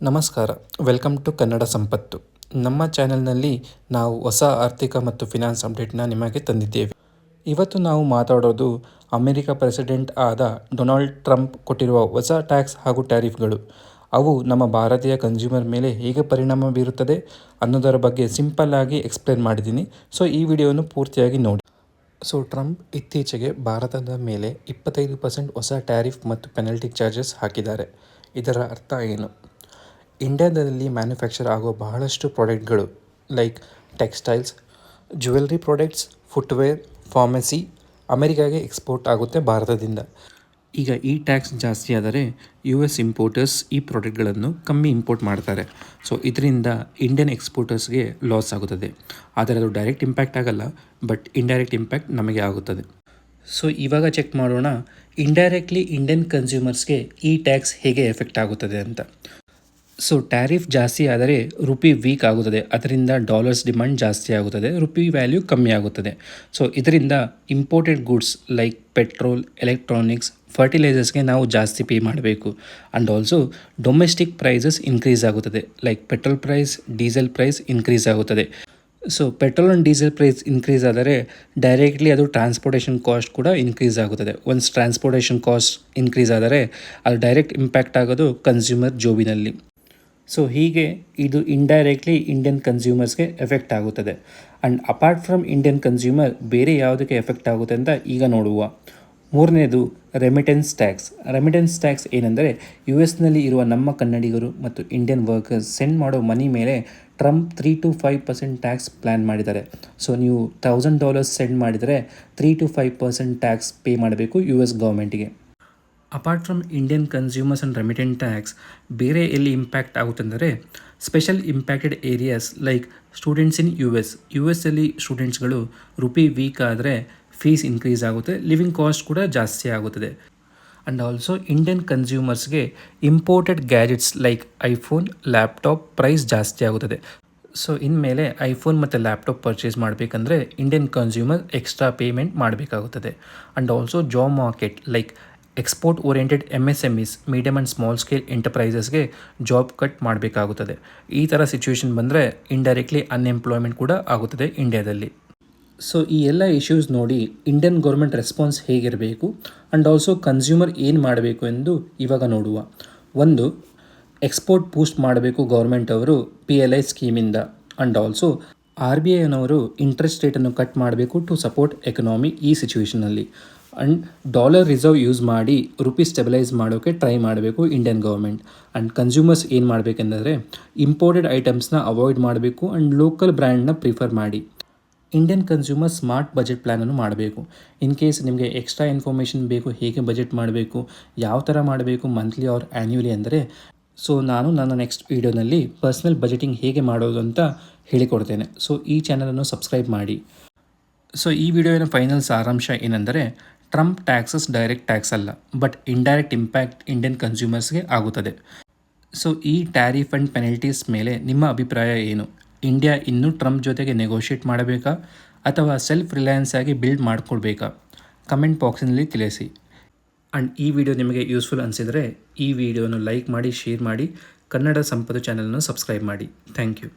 ನಮಸ್ಕಾರ. Welcome to Kannada ಸಂಪತ್ತು ನಮ್ಮ ಚಾನೆಲ್ನಲ್ಲಿ ನಾವು ಹೊಸ ಆರ್ಥಿಕ ಮತ್ತು ಫಿನಾನ್ಸ್ ಅಪ್ಡೇಟ್ನ ನಿಮಗೆ ತಂದಿದ್ದೇವೆ. ಇವತ್ತು ನಾವು ಮಾತಾಡೋದು ಅಮೆರಿಕ ಪ್ರೆಸಿಡೆಂಟ್ ಆದ ಡೊನಾಲ್ಡ್ ಟ್ರಂಪ್ ಕೊಟ್ಟಿರುವ ಹೊಸ ಟ್ಯಾಕ್ಸ್ ಹಾಗೂ ಟ್ಯಾರಿಫ್ಗಳು ಅವು ನಮ್ಮ ಭಾರತೀಯ ಕನ್ಸ್ಯೂಮರ್ ಮೇಲೆ ಹೇಗೆ ಪರಿಣಾಮ ಬೀರುತ್ತದೆ ಅನ್ನೋದರ ಬಗ್ಗೆ ಸಿಂಪಲ್ ಆಗಿ ಎಕ್ಸ್ಪ್ಲೇನ್ ಮಾಡಿದ್ದೀನಿ. ಸೊ ಈ ವಿಡಿಯೋವನ್ನು ಪೂರ್ತಿಯಾಗಿ ನೋಡಿ. ಸೊ ಟ್ರಂಪ್ ಇತ್ತೀಚೆಗೆ ಭಾರತದ ಮೇಲೆ ಇಪ್ಪತ್ತೈದು ಪರ್ಸೆಂಟ್ ಹೊಸ ಟ್ಯಾರಿಫ್ ಮತ್ತು ಪೆನಲ್ಟಿ ಚಾರ್ಜಸ್ ಹಾಕಿದ್ದಾರೆ. ಇದರ ಅರ್ಥ ಏನು? ಇಂಡಿಯಾದಲ್ಲಿ ಮ್ಯಾನುಫ್ಯಾಕ್ಚರ್ ಆಗೋ ಬಹಳಷ್ಟು ಪ್ರಾಡಕ್ಟ್ಗಳು like textiles jewellery products footwear pharmacy ಅಮೆರಿಕಾಗೆ export ಆಗುತ್ತೆ ಭಾರತದಿಂದ. ಈಗ ಈ ಟ್ಯಾಕ್ಸ್ ಜಾಸ್ತಿ ಆದರೆ ಯು ಎಸ್ ಇಂಪೋರ್ಟರ್ಸ್ ಈ ಪ್ರಾಡಕ್ಟ್ಗಳನ್ನು ಕಮ್ಮಿ ಇಂಪೋರ್ಟ್ ಮಾಡ್ತಾರೆ. ಸೊ ಇದರಿಂದ ಇಂಡಿಯನ್ ಎಕ್ಸ್ಪೋರ್ಟರ್ಸ್ಗೆ ಲಾಸ್ ಆಗುತ್ತದೆ. ಆದರೆ ಅದು ಡೈರೆಕ್ಟ್ ಇಂಪ್ಯಾಕ್ಟ್ ಆಗಲ್ಲ ಬಟ್ ಇಂಡೈರೆಕ್ಟ್ ಇಂಪ್ಯಾಕ್ಟ್ ನಮಗೆ ಆಗುತ್ತದೆ. ಸೊ ಇವಾಗ ಚೆಕ್ ಮಾಡೋಣ ಇಂಡೈರೆಕ್ಟ್ಲಿ ಇಂಡಿಯನ್ ಕನ್ಸ್ಯೂಮರ್ಸ್ಗೆ ಈ ಟ್ಯಾಕ್ಸ್ ಹೇಗೆ ಎಫೆಕ್ಟ್ ಆಗುತ್ತದೆ ಅಂತ. ಸೊ ಟ್ಯಾರಿಫ್ ಜಾಸ್ತಿ ಆದರೆ ರುಪಿ ವೀಕ್ ಆಗುತ್ತದೆ. ಅದರಿಂದ ಡಾಲರ್ಸ್ ಡಿಮಾಂಡ್ ಜಾಸ್ತಿ ಆಗುತ್ತದೆ. ರುಪಿ ವ್ಯಾಲ್ಯೂ ಕಮ್ಮಿ ಆಗುತ್ತದೆ. ಸೊ ಇದರಿಂದ imported goods like petrol electronics ಫರ್ಟಿಲೈಸರ್ಸ್ಗೆ ನಾವು ಜಾಸ್ತಿ ಪೇ ಮಾಡಬೇಕು. And also domestic prices increase ಆಗುತ್ತದೆ. Like petrol price diesel price increase ಆಗುತ್ತದೆ. So petrol and diesel price increase ಆದರೆ ಡೈರೆಕ್ಟ್ಲಿ ಅದು ಟ್ರಾನ್ಸ್ಪೋರ್ಟೇಷನ್ ಕಾಸ್ಟ್ ಕೂಡ ಇನ್ಕ್ರೀಸ್ ಆಗುತ್ತದೆ. ಒನ್ಸ್ ಟ್ರಾನ್ಸ್ಪೋರ್ಟೇಷನ್ ಕಾಸ್ಟ್ ಇನ್ಕ್ರೀಸ್ ಆದರೆ, ಅದು ಡೈರೆಕ್ಟ್ ಇಂಪ್ಯಾಕ್ಟ್ ಆಗೋದು ಕನ್ಸ್ಯೂಮರ್ ಜೋಬಿನಲ್ಲಿ ಸೊ ಹೀಗೆ ಇದು ಇಂಡೈರೆಕ್ಟ್ಲಿ ಇಂಡಿಯನ್ ಕನ್ಸ್ಯೂಮರ್ಸ್ಗೆ ಎಫೆಕ್ಟ್ ಆಗುತ್ತದೆ. And apart from Indian consumer ಬೇರೆ ಯಾವುದಕ್ಕೆ ಎಫೆಕ್ಟ್ ಆಗುತ್ತೆ ಅಂತ ಈಗ ನೋಡುವ. ಮೂರನೇದು ರೆಮಿಟೆನ್ಸ್ ಟ್ಯಾಕ್ಸ್ ರೆಮಿಟೆನ್ಸ್ ಟ್ಯಾಕ್ಸ್ ಏನೆಂದರೆ ಯು ಎಸ್ನಲ್ಲಿ ಇರುವ ನಮ್ಮ ಕನ್ನಡಿಗರು ಮತ್ತು ಇಂಡಿಯನ್ ವರ್ಕರ್ಸ್ ಸೆಂಡ್ ಮಾಡೋ ಮನಿ ಮೇಲೆ Trump three to five percent tax plan ಮಾಡಿದ್ದಾರೆ. ಸೊ ನೀವು ತೌಸಂಡ್ ಡಾಲರ್ಸ್ ಸೆಂಡ್ ಮಾಡಿದರೆ three to five percent tax pay ಮಾಡಬೇಕು U S ಗೌರ್ಮೆಂಟಿಗೆ apart from Indian consumers and remittent tax ಬೇರೆ ಎಲ್ಲಿ impact ಆಗುತ್ತೆಂದರೆ special impacted areas like students in U S U ಎಸ್ಸಲ್ಲಿ ಸ್ಟೂಡೆಂಟ್ಸ್ಗಳು rupee weak ಆದರೆ fees increase ಆಗುತ್ತೆ living cost ಕೂಡ ಜಾಸ್ತಿ ಆಗುತ್ತದೆ. And also Indian ಕನ್ಸ್ಯೂಮರ್ಸ್ಗೆ imported gadgets like iPhone laptop price ಜಾಸ್ತಿ ಆಗುತ್ತದೆ. ಸೊ ಇನ್ಮೇಲೆ ಐಫೋನ್ ಮತ್ತು ಲ್ಯಾಪ್ಟಾಪ್ ಪರ್ಚೇಸ್ ಮಾಡಬೇಕಂದ್ರೆ ಇಂಡಿಯನ್ ಕನ್ಸ್ಯೂಮರ್ ಎಕ್ಸ್ಟ್ರಾ ಪೇಮೆಂಟ್ ಮಾಡಬೇಕಾಗುತ್ತದೆ. And also job market like export oriented M S M is medium and small scale ಎಂಟರ್ಪ್ರೈಸಸ್ಗೆ job cut ಮಾಡಬೇಕಾಗುತ್ತದೆ. ಈ ಥರ situation ಬಂದರೆ ಇಂಡೈರೆಕ್ಟ್ಲಿ ಅನ್ಎಂಪ್ಲಾಯ್ಮೆಂಟ್ ಕೂಡ ಆಗುತ್ತದೆ ಇಂಡಿಯಾದಲ್ಲಿ ಸೊ ಈ ಎಲ್ಲ ಇಶ್ಯೂಸ್ ನೋಡಿ ಇಂಡಿಯನ್ ಗೌರ್ಮೆಂಟ್ ರೆಸ್ಪಾನ್ಸ್ ಹೇಗಿರಬೇಕು ಆ್ಯಂಡ್ ಆಲ್ಸೋ ಕನ್ಸ್ಯೂಮರ್ ಏನು ಮಾಡಬೇಕು ಎಂದು ಇವಾಗ ನೋಡುವ. ಒಂದು ಎಕ್ಸ್ಪೋರ್ಟ್ ಬೂಸ್ಟ್ ಮಾಡಬೇಕು ಗೌರ್ಮೆಂಟ್ ಅವರು ಪಿ ಎಲ್ ಐ ಸ್ಕೀಮಿಂದ ಆ್ಯಂಡ್ ಆಲ್ಸೋ ಆರ್ ಬಿ ಐನವರು ಇಂಟ್ರೆಸ್ಟ್ ರೇಟನ್ನು ಕಟ್ ಮಾಡಬೇಕು ಟು ಸಪೋರ್ಟ್ ಎಕನಾಮಿ ಈ ಸಿಚುವೇಷನಲ್ಲಿ ಆ್ಯಂಡ್ ಡಾಲರ್ ರಿಸರ್ವ್ ಯೂಸ್ ಮಾಡಿ ರುಪಿ ಸ್ಟೆಬಿಲೈಸ್ ಮಾಡೋಕ್ಕೆ ಟ್ರೈ ಮಾಡಬೇಕು ಇಂಡಿಯನ್ ಗೌರ್ಮೆಂಟ್ ಆ್ಯಂಡ್ ಕನ್ಸ್ಯೂಮರ್ಸ್ ಏನು ಮಾಡಬೇಕೆಂದರೆ ಇಂಪೋರ್ಟೆಡ್ ಐಟಮ್ಸ್ನ ಅವಾಯ್ಡ್ ಮಾಡಬೇಕು ಆ್ಯಂಡ್ ಲೋಕಲ್ ಬ್ರ್ಯಾಂಡ್ನ ಪ್ರಿಫರ್ ಮಾಡಿ. ಇಂಡಿಯನ್ ಕನ್ಸ್ಯೂಮರ್ ಸ್ಮಾರ್ಟ್ ಬಜೆಟ್ ಪ್ಲ್ಯಾನನ್ನು ಮಾಡಬೇಕು. ಇನ್ ಕೇಸ್ ನಿಮಗೆ ಎಕ್ಸ್ಟ್ರಾ ಇನ್ಫಾರ್ಮೇಷನ್ ಬೇಕು, ಹೇಗೆ ಬಜೆಟ್ ಮಾಡಬೇಕು, ಯಾವ ಥರ ಮಾಡಬೇಕು ಮಂತ್ಲಿ ಆರ್ ಆ್ಯನ್ಯುಲಿ ಅಂದರೆ ಸೊ ನಾನು ನನ್ನ ನೆಕ್ಸ್ಟ್ ವೀಡಿಯೋನಲ್ಲಿ ಪರ್ಸ್ನಲ್ ಬಜೆಟಿಂಗ್ ಹೇಗೆ ಮಾಡೋದು ಅಂತ ಹೇಳಿಕೊಡ್ತೇನೆ. ಸೊ ಈ ಚಾನಲನ್ನು ಸಬ್ಸ್ಕ್ರೈಬ್ ಮಾಡಿ. ಸೊ ಈ ವಿಡಿಯೋನ ಫೈನಲ್ ಸಾರಾಂಶ ಏನೆಂದರೆ ಟ್ರಂಪ್ ಟ್ಯಾಕ್ಸಸ್ ಡೈರೆಕ್ಟ್ ಟ್ಯಾಕ್ಸ್ ಅಲ್ಲ ಬಟ್ ಇಂಡೈರೆಕ್ಟ್ ಇಂಪ್ಯಾಕ್ಟ್ ಇಂಡಿಯನ್ ಕನ್ಸ್ಯೂಮರ್ಸ್ಗೆ ಆಗುತ್ತದೆ. ಸೊ ಈ ಟ್ಯಾರಿಫ್ ಆ್ಯಂಡ್ ಪೆನಲ್ಟೀಸ್ ಮೇಲೆ ನಿಮ್ಮ ಅಭಿಪ್ರಾಯ ಏನು? ಇಂಡಿಯಾ ಇನ್ನೂ ಟ್ರಂಪ್ ಜೊತೆಗೆ ನೆಗೋಷಿಯೇಟ್ ಮಾಡಬೇಕಾ? ಅಥವಾ ಸೆಲ್ಫ್ ರಿಲಯನ್ಸ್ ಆಗಿ ಬಿಲ್ಡ್ ಮಾಡಿಕೊಳ್ಬೇಕಾ? ಕಮೆಂಟ್ ಬಾಕ್ಸಿನಲ್ಲಿ ತಿಳಿಸಿ. ಆ್ಯಂಡ್ ಈ ವಿಡಿಯೋ ನಿಮಗೆ ಯೂಸ್ಫುಲ್ ಅನಿಸಿದರೆ, ಈ ವಿಡಿಯೋನ ಲೈಕ್ ಮಾಡಿ ಶೇರ್ ಮಾಡಿ, ಕನ್ನಡ ಸಂಪತ್ತು ಚಾನಲನ್ನು ಸಬ್ಸ್ಕ್ರೈಬ್ ಮಾಡಿ. Thank you